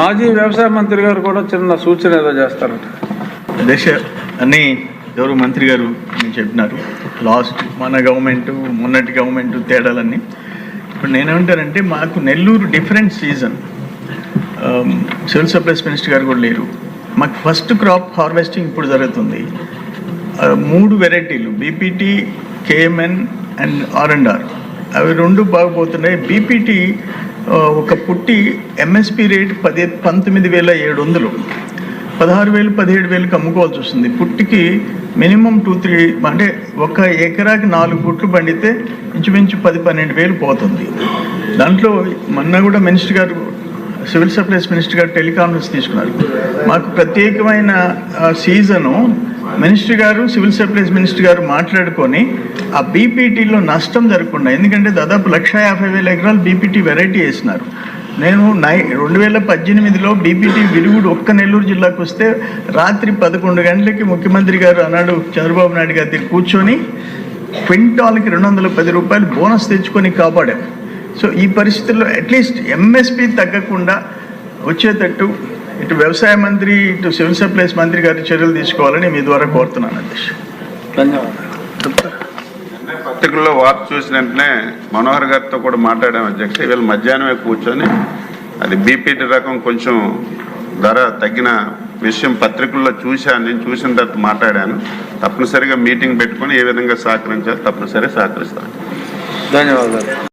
మాజీ వ్యవసాయ మంత్రి గారు కూడా చిన్న సూచన ఏదో చేస్తారంట. దశ అని ఎవరు మంత్రి గారు నేను చెప్పినారు. లాస్ట్ మన గవర్నమెంట్ మొన్నటి గవర్నమెంట్ తేడాలన్నీ. ఇప్పుడు నేనేమంటానంటే మాకు Nellore different season civil supplies minister గారు కూడా లేరు. మాకు ఫస్ట్ క్రాప్ హార్వెస్టింగ్ ఇప్పుడు జరుగుతుంది. మూడు వెరైటీలు BPT KMN and R and R అవి రెండు బాగుపోతున్నాయి. బీపీటీ ఒక పుట్టి ఎంఎస్పి రేట్ పది పంతొమ్మిది వేల ఏడు వందలు. పదహారు వేలు పదిహేడు వేలకు అమ్ముకోవాల్సి వస్తుంది. పుట్టికి మినిమం టూ త్రీ అంటే ఒక ఎకరాకి నాలుగు పుట్లు పండితే ఇంచుమించు పది పన్నెండు వేలు పోతుంది. దాంట్లో మొన్న కూడా మినిస్టర్ గారు సివిల్ సప్లైస్ మినిస్టర్ గారు టెలికాన్ఫరెన్స్ తీసుకున్నారు. మాకు ప్రత్యేకమైన సీజను మినిస్టర్ గారు సివిల్ సప్లైస్ మినిస్టర్ గారు మాట్లాడుకొని ఆ బీపీటీలో నష్టం జరగకుండా ఎందుకంటే దాదాపు లక్ష యాభై వేల ఎకరాలు బీపీటీ వెరైటీ వేసినారు. నేను నై రెండు వేల పద్దెనిమిదిలో బీపీటీ విరుగుడు ఒక్క నెల్లూరు జిల్లాకు వస్తే రాత్రి పదకొండు గంటలకి ముఖ్యమంత్రి గారు అన్నాడు చంద్రబాబు నాయుడు గారి దగ్గర కూర్చొని క్వింటాల్కి రెండు వందల పది రూపాయలు బోనస్ తెచ్చుకొని కాపాడాం సో ఈ పరిస్థితుల్లో అట్లీస్ట్ ఎంఎస్పి తగ్గకుండా వచ్చేటట్టు ఇటు వ్యవసాయ మంత్రి ఇటు సివిల్ సప్లైస్ మంత్రి గారి చర్యలు తీసుకోవాలని మీ ద్వారా కోరుతున్నాను అధ్యక్ష. ధన్యవాదాలు. పత్రికల్లో వార్త చూసిన వెంటనే మనోహర్ గారితో కూడా మాట్లాడాం అధ్యక్ష. ఇవాళ మధ్యాహ్నమే కూర్చొని అది బీపీటీ రకం కొంచెం ధర తగ్గిన విషయం పత్రికల్లో చూశాను. నేను చూసిన తర్వాత మాట్లాడాను. తప్పనిసరిగా మీటింగ్ పెట్టుకొని ఏ విధంగా సహకరించాలో తప్పనిసరిగా సహకరిస్తాను. ధన్యవాదాలు.